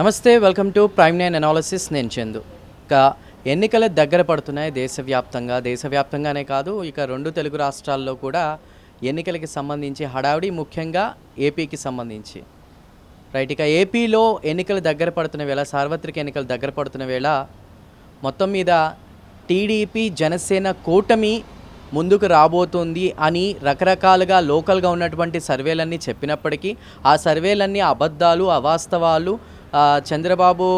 నమస్తే welcome to Prime nine analysis నేను చందు. ఇక ఎన్నికలు దగ్గర పడుతున్నాయి దేశవ్యాప్తంగా. దేశవ్యాప్తంగానే కాదు ఇక రెండు తెలుగు రాష్ట్రాల్లో కూడా ఎన్నికలకి సంబంధించి హడావిడి ముఖ్యంగా ఏపీకి సంబంధించి. రైట్ ఇక ఏపీలో ఎన్నికలు దగ్గర పడుతున్న వేళ సార్వత్రిక ఎన్నికలు దగ్గర పడుతున్న వేళ మొత్తం మీద టీడీపీ జనసేన కూటమి ముందుకు రాబోతుంది అని రకరకాలుగా లోకల్గా ఉన్నటువంటి సర్వేలన్నీ చెప్పినప్పటికీ ఆ సర్వేలన్నీ అబద్ధాలు అవాస్తవాలు చంద్రబాబు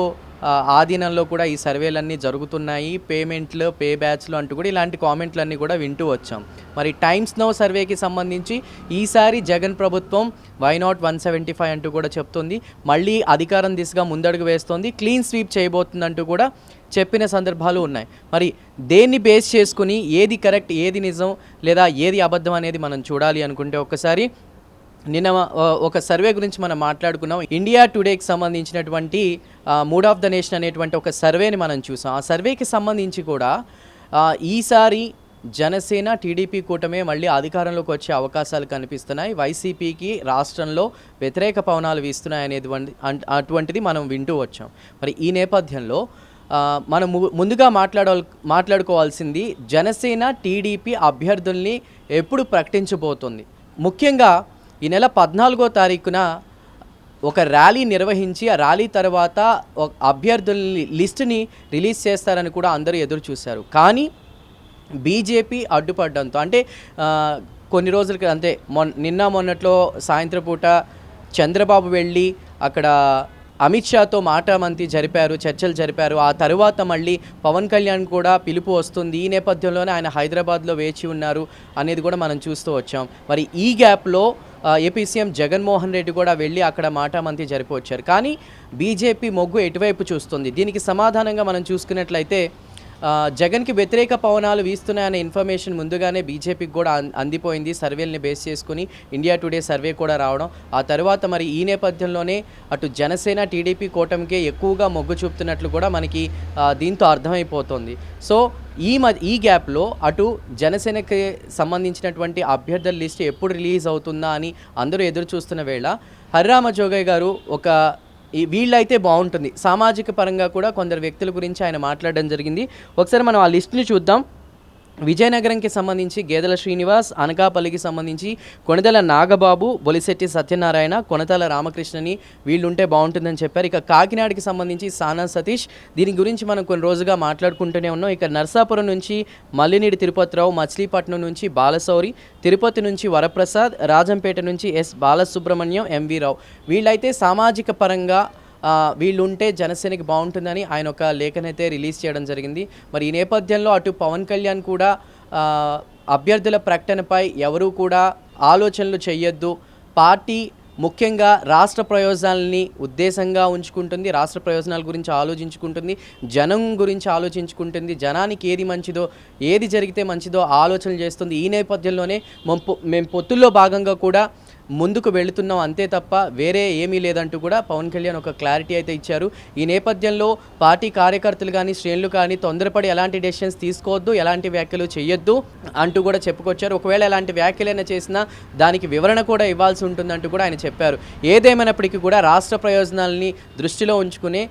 ఆధీనంలో కూడా ఈ సర్వేలన్నీ జరుగుతున్నాయి. పేమెంట్లు పే బ్యాచ్లు అంటూ కూడా ఇలాంటి కామెంట్లన్నీ కూడా వింటూ వచ్చాం. మరి టైమ్స్ నో సర్వేకి సంబంధించి ఈసారి జగన్ ప్రభుత్వం why not one seventy five అంటూ కూడా చెప్తుంది. మళ్ళీ అధికారం దిశగా ముందడుగు వేస్తోంది. క్లీన్ స్వీప్ చేయబోతుందంటూ కూడా చెప్పిన సందర్భాలు ఉన్నాయి. మరి దేన్ని బేస్ చేసుకుని ఏది కరెక్ట్ ఏది నిజం లేదా ఏది అబద్ధం అనేది మనం చూడాలి అనుకుంటే ఒక్కసారి నిన్న ఒక సర్వే గురించి మనం మాట్లాడుకున్నాం. ఇండియా టుడేకి సంబంధించినటువంటి మూడ్ ఆఫ్ ద నేషన్ అనేటువంటి ఒక సర్వేని మనం చూసాం. ఆ సర్వేకి సంబంధించి కూడా ఈసారి జనసేన టీడీపీ కూటమే మళ్ళీ అధికారంలోకి వచ్చే అవకాశాలు కనిపిస్తున్నాయి. వైసీపీకి రాష్ట్రంలో వ్యతిరేక పవనాలు వీస్తున్నాయనేది అటువంటిది మనం వింటూ వచ్చాం. మరి ఈ నేపథ్యంలో మనం ము- ముందుగా మాట్లాడ మాట్లాడుకోవాల్సింది జనసేన టీడీపీ అభ్యర్థుల్ని ఎప్పుడు ప్రకటించబోతుంది? ముఖ్యంగా ఈ నెల పద్నాలుగో తారీఖున ఒక ర్యాలీ నిర్వహించి ఆ ర్యాలీ తర్వాత అభ్యర్థుల లిస్టుని రిలీజ్ చేస్తారని కూడా అందరూ ఎదురు చూశారు. కానీ బీజేపీ అడ్డుపడడంతో అంటే కొన్ని రోజులకి అంతే మొన్న నిన్న మొన్నట్లో సాయంత్రం పూట చంద్రబాబు వెళ్ళి అక్కడ అమిత్ షాతో మాటామంతి జరిపారు చర్చలు జరిపారు. ఆ తరువాత మళ్ళీ పవన్ కళ్యాణ్ కూడా పిలుపు వస్తుంది. ఈ నేపథ్యంలోనే ఆయన హైదరాబాద్లో వేచి ఉన్నారు అనేది కూడా మనం చూస్తూ వచ్చాం. మరి ఈ గ్యాప్లో ఏపీ సీఎం జగన్మోహన్ రెడ్డి కూడా వెళ్ళి అక్కడ మాటామంతి జరిపి వచ్చారు. కానీ బీజేపీ మొగ్గు ఎటువైపు చూస్తుంది? దీనికి సమాధానంగా మనం చూసుకున్నట్లయితే జగన్కి వ్యతిరేక పవనాలు వీస్తున్నాయనే ఇన్ఫర్మేషన్ ముందుగానే బీజేపీకి కూడా అందిపోయింది. సర్వేల్ని బేస్ చేసుకుని ఇండియా టుడే సర్వే కూడా రావడం ఆ తర్వాత మరి ఈ నేపథ్యంలోనే అటు జనసేన టీడీపీ కూటమికే ఎక్కువగా మొగ్గు చూపుతున్నట్లు కూడా మనకి దీంతో అర్థమైపోతుంది. సో ఈ మ ఈ గ్యాప్లో అటు జనసేనకి సంబంధించినటువంటి అభ్యర్థుల లిస్ట్ ఎప్పుడు రిలీజ్ అవుతుందా అని అందరూ ఎదురు చూస్తున్న వేళ హరిరామ జోగయ్య గారు ఒక ఈ వీళ్ళైతే బాగుంటుంది. సామాజిక పరంగా కూడా కొందరు వ్యక్తుల గురించి ఆయన మాట్లాడడం జరిగింది. ఒకసారి మనం ఆ లిస్ట్ని చూద్దాం. విజయనగరంకి సంబంధించి గేదెల శ్రీనివాస్ అనకాపల్లికి సంబంధించి కొనతల నాగబాబు బొలిశెట్టి సత్యనారాయణ కొనతల రామకృష్ణని వీళ్ళుంటే బాగుంటుందని చెప్పారు. ఇక కాకినాడకి సంబంధించి సానా సతీష్ దీని గురించి మనం కొన్ని రోజుగా మాట్లాడుకుంటూనే ఉన్నాం. ఇక నర్సాపురం నుంచి మల్లినీడి తిరుపతిరావు మచిలీపట్నం నుంచి బాలశౌరి తిరుపతి నుంచి వరప్రసాద్ రాజంపేట నుంచి ఎస్ బాలసుబ్రహ్మణ్యం ఎంవి రావు. వీళ్ళైతే సామాజిక పరంగా వీళ్ళు వీళ్ళుంటే జనసేనకి బాగుంటుందని ఆయన ఒక లేఖనైతే రిలీజ్ చేయడం జరిగింది. మరి ఈ నేపథ్యంలో అటు పవన్ కళ్యాణ్ కూడా అభ్యర్థుల ప్రకటనపై ఎవరూ కూడా ఆలోచనలు చేయొద్దు పార్టీ ముఖ్యంగా రాష్ట్ర ప్రయోజనాలని ఉద్దేశంగా ఉంచుకుంటుంది రాష్ట్ర ప్రయోజనాల గురించి ఆలోచించుకుంటుంది జనం గురించి ఆలోచించుకుంటుంది జనానికి ఏది మంచిదో ఏది జరిగితే మంచిదో ఆలోచనలు చేస్తుంది. ఈ నేపథ్యంలోనే మేము పొ- మేము పొత్తుల్లో భాగంగా కూడా ముందుకు వెళుతున్నాం అంతే తప్ప వేరే ఏమీ లేదంటూ కూడా పవన్ కళ్యాణ్ ఒక క్లారిటీ అయితే ఇచ్చారు. ఈ నేపథ్యంలో పార్టీ కార్యకర్తలు కానీ శ్రేణులు కానీ తొందరపడి ఎలాంటి డెసిషన్స్ తీసుకోవద్దు ఎలాంటి వ్యాఖ్యలు చేయొద్దు అంటూ కూడా చెప్పుకొచ్చారు. ఒకవేళ ఎలాంటి వ్యాఖ్యలైనా చేసినా దానికి వివరణ కూడా ఇవ్వాల్సి ఉంటుందంటూ కూడా ఆయన చెప్పారు. ఏదేమైనప్పటికీ కూడా రాష్ట్ర ప్రయోజనాలని దృష్టిలో ఉంచుకునే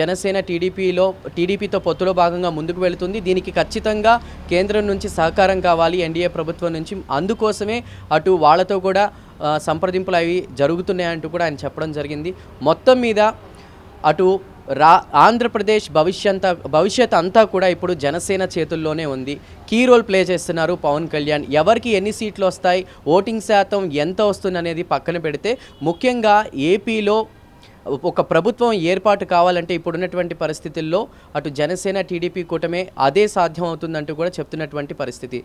జనసేన టీడీపీలో టీడీపీతో పొత్తులో భాగంగా ముందుకు వెళుతుంది. దీనికి ఖచ్చితంగా కేంద్రం నుంచి సహకారం కావాలి ఎన్డీఏ ప్రభుత్వం నుంచి. అందుకోసమే అటు వాళ్ళతో కూడా సంప్రదింపులు అవి జరుగుతున్నాయంటూ కూడా ఆయన చెప్పడం జరిగింది. మొత్తం మీద అటు రా ఆంధ్రప్రదేశ్ భవిష్యంత భవిష్యత్ అంతా కూడా ఇప్పుడు జనసేన చేతుల్లోనే ఉంది. కీ రోల్ ప్లే చేస్తున్నారు పవన్ కళ్యాణ్. ఎవరికి ఎన్ని సీట్లు వస్తాయి ఓటింగ్ శాతం ఎంత వస్తుంది అనేది పక్కన పెడితే ముఖ్యంగా ఏపీలో ఒక ప్రభుత్వం ఏర్పాటు కావాలంటే ఇప్పుడున్నటువంటి పరిస్థితుల్లో అటు జనసేన టీడీపీ కూటమే అదే సాధ్యం అవుతుందంటూ కూడా చెప్తున్నటువంటి పరిస్థితి.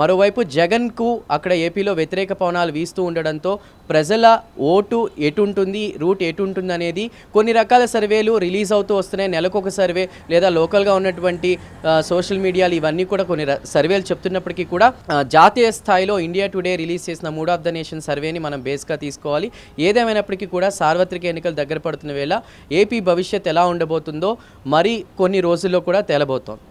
మరోవైపు జగన్కు అక్కడ ఏపీలో వ్యతిరేక పవనాలు వీస్తూ ఉండడంతో ప్రజల ఓటు ఎటుంటుంది రూట్ ఎటుంటుంది అనేది కొన్ని రకాల సర్వేలు రిలీజ్ అవుతూ వస్తున్నాయి. నెలకొక సర్వే లేదా లోకల్గా ఉన్నటువంటి సోషల్ మీడియాలు ఇవన్నీ కూడా కొన్ని సర్వేలు చెప్తున్నప్పటికీ కూడా జాతీయ స్థాయిలో ఇండియా టుడే రిలీజ్ చేసిన మూడ్ ఆఫ్ ద నేషన్ సర్వేని మనం బేస్గా తీసుకోవాలి. ఏదేమైనప్పటికీ కూడా సార్వత్రిక ఎన్నికలు దగ్గర పడుతున్న వేళ ఏపీ భవిష్యత్ ఎలా ఉండబోతుందో మరి కొన్ని రోజుల్లో కూడా తేలబోతోంది.